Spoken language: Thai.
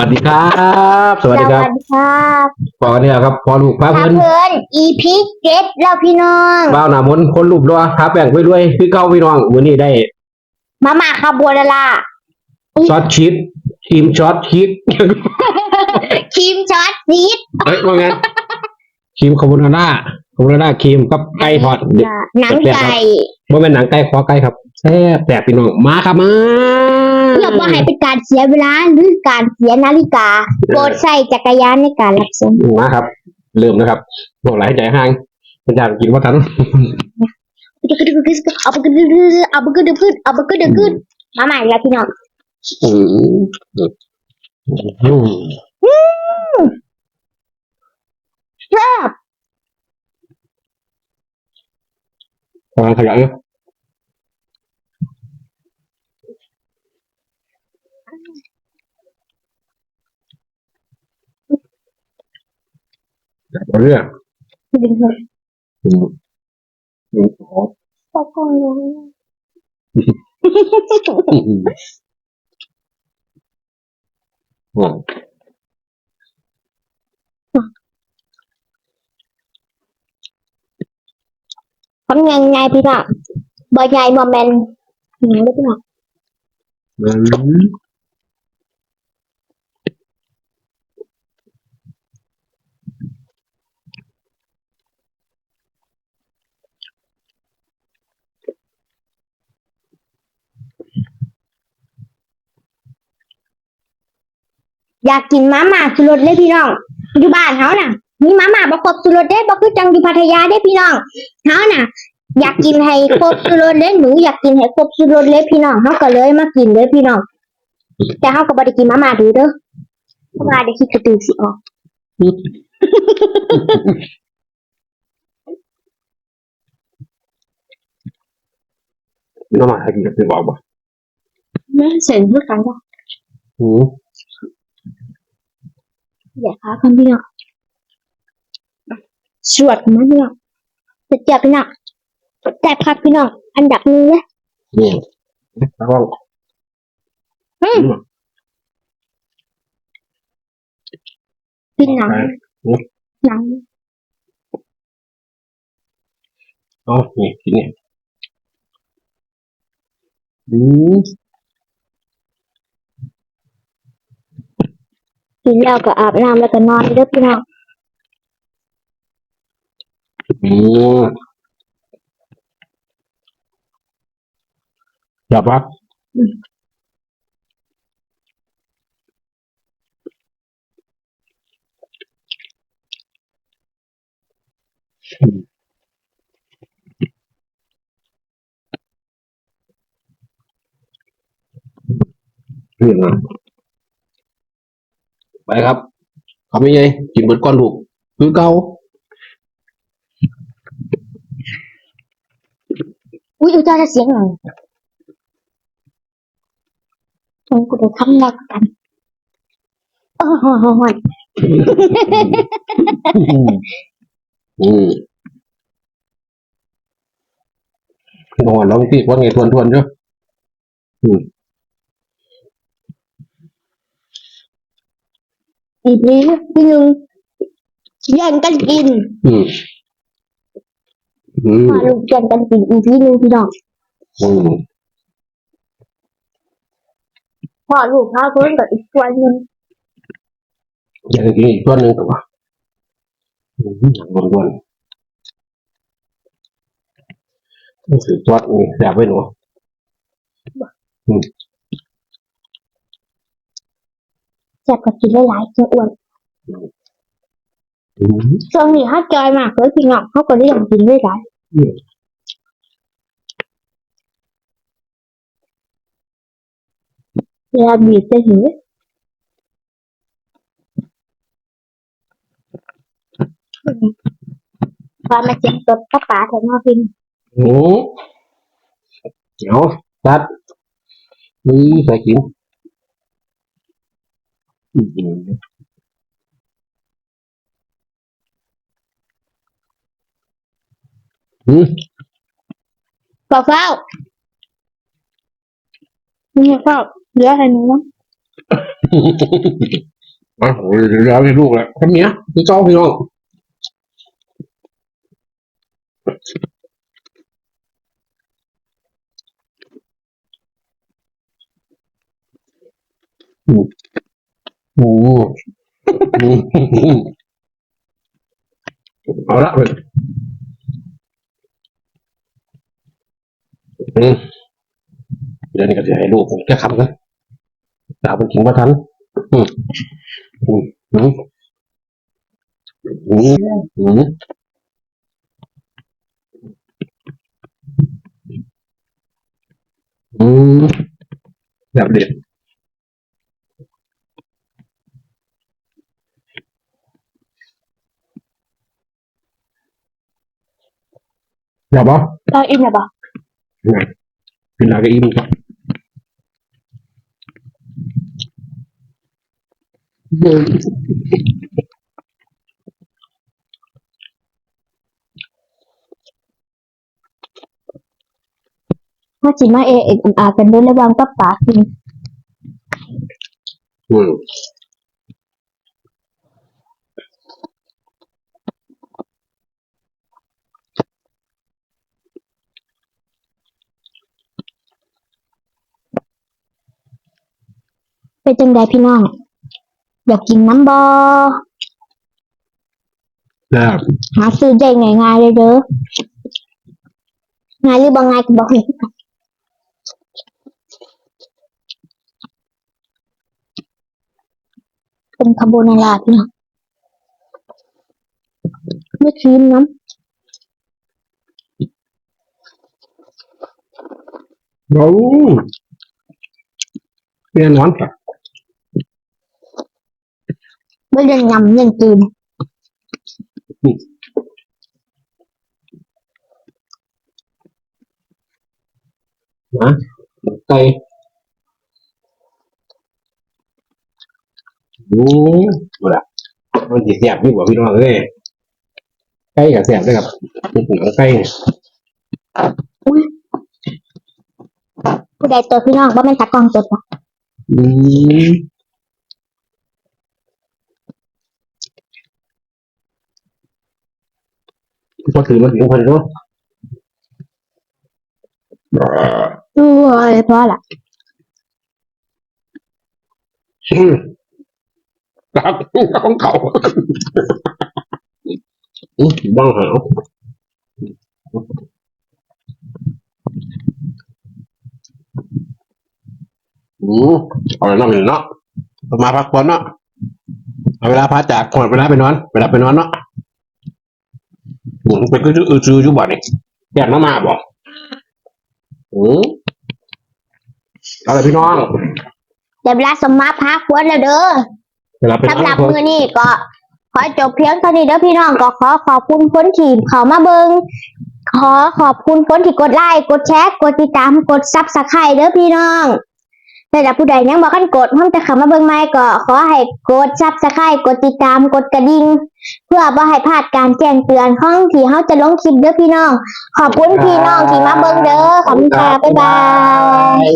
สวัสดีครับ สวัสดีครับครับพอเนี่ยครับ พอลูกพาพาเพิ่นเพื่อน EP เจ็ดแล้วพี่น้องบ้าวหน้ามนต์คนรูปรัวท้าแป้งไปด้วยคือเก้าพี่น้องมื้อนี้ได้มาม่าคาโบนาร่าช็อตชีสครีมช็อตชีสครีมช็อตซีดเอ้ยว่าไงครีมคาโบนาร่าคาโบนาร่าครีมกับไก่ทอดหนังไก่บ่แม่นหนังไก่ขอไก่ครับแซ่บแซ่บพี่น้องมาครับมาเพื่อบ่ให้เป็นการเสียเวลาหรือการเสียนาฬิกาโปรดใช้จักรยานในการรับชมมาครับ เริ่มนะครับบอกหลายใจห่างมันอยากกินว่าทันเอาไปกระดึ๊ดเอาไปกระดึ๊ดเอาไปกระดึ๊ดมาใหม่แล้วพี่น้องอืมอืมแซ่บกำลังขยายอยู่ เรื่องดึงเลยอืมอืมอ๋อตะโกนลงอืมอืมอืมทำยังไงพี่น้องบ่ใหญ่บ่แม่นหยังเลยพี่น้องอืม อยากกินมาม่าสุรสเลยพี่น้อง อยู่บ้านเฮาน่ะ มีมาม่าบ่ครบสุรสเด้บ่คือจังอยู่พัทยาเด้พี่น้องเฮาน่ะ อยากกินให้ครบสุรสเลยหนูอยากกินให้ครบสุรสเลยพี่น้องเฮาก็เลยมากินเลยพี่น้อง แต่เฮาก็บ่ได้กินมาม่าดูเด้อเพราะว่าเดี๋ยวคิดกระตือสิออกน้ำมันให้กินกับตัวบอกบ่แม่เสร็จคือกันจ้ะอืม อย่าค้าคันพี่น้องสวดมาพี่น้องจะเจ็บพี่น้องแต่พักพี่น้อง อันดับหนึงเลยนี่แล้วก็อืมกินหนังหนังอ๋อนี่กินนี่อืม กินแล้วก็อาบน้ำแล้วก็นอนเด้อพี่น้องอืมอยากรับเรื่องอะ ไปครับทำยังไงกินเบิดก้อนลูกคือเก่าอุ้ยดูเจ้าจะเสียงหน่อยต้องกูจะทำแรกกันโอ้โหโหโหอืมนอนแล้วพี่ว่าไงทวนทวนๆเนาะอี กนี้พี่หนึ่งแย่งกันกินอืมอืมพาลูกแย่งกันกินอีกพี่หนึ่งพี่น้องอืมพ่อลูกพาเพื่อนกับอีกตัวหนึงอย่างนี้อีกตัวหนึ่งตัวอืมอย่างวนวนๆนี่คือตัวนี่แสบไว้หนูแซ่บกับกินหลายๆจะอ้วนอืมช่วงนี้ถ้าจอยมากเลยพี่น้องเขาก็เรียกกินหลายอืมๆเวลาบีบจะหิวพอมาเจ็บตัวกระป๋าแถวหน้าพี่น้องโอ้เดี๋ยวตัดนี่ใส่กิน อืมอืมเปล่าเฝ้านี่เฝ้าเหลืออะไร อู้เนี้ยพี่เอเอาละเลยอืมเดี๋ยวนี้ก็จะให้ลูกผมแค่คำนะสาวเป็นขิงมาทันอืมอืมอืมอืมอืมอืมแบบเด็ด แบบว่าเราอิ่มแล้วบ่กินอะไรก็อิ่มครับอืม ถ้าสิมา เอะเอกอากันเด้อระวังป้าป๋ากินอืมเป็นจังไดพี่น้อง อยากกินน้ำบอแบบหาซื้อได้ง่ายๆเลยเด้อง่ายหรือบ่ง่ายก็บอกให้เป็นคาโบนาร่าพี่น้องไม่ชิมน้โอ้เรียนนอนครับำ ไม่เรียนยำเรียนจีนนะไก่โอ้หมดละมันจีแสบยิ่งกว่าพี่น้องเลยไก่กับแสบเลยครับเป็นหนังไก่เนี่ยผู้ใดตัวพี่น้องว่าเป็นตากล้องตัวบ่อืม พอถือมาถึงคนเนาะดูอะไรเพราะล่ะอืมครับของเขาอืมบ้างเหรออืมเอาอะไรนั่งอยู่เนาะมาพักผ่อนเนาะเอาเวลาพักจากก่อนเวลาไปนอนเวลาไปนอนเนาะ อืมไปก็จะอือซื้อยุบ่เนี่ยแยกน้ำมาบ่อืมเอาเลยพี่น้องเดี๋ยวเวลาสมมาพาควรแล้วเด้อเวลาไปนอนสำหรับมือนี้ก็ ขอจบเพียงเท่านี้เด้อพี่น้องก็ขอขอบคุณคนที่เขามาเบิงขอขอบคุณคนที่กดไลค์กดแชร์กดติดตามกดซับสไครต์เด้อพี่น้อง แต่ถ้าผู้ใดยังบอกกันกดพร้อมจะเข้ามาเบิงใหม่ก็ขอให้กดซับสไครต์กดติดตามกดกระดิ่งเพื่อบ่ให้พลาดการแจ้งเตือนของที่เฮาจะลงคลิปเด้อพี่น้อง ขอบคุณพี่น้องที่มาเบิงเด้อขอบคุณค่ะบ๊ายบาย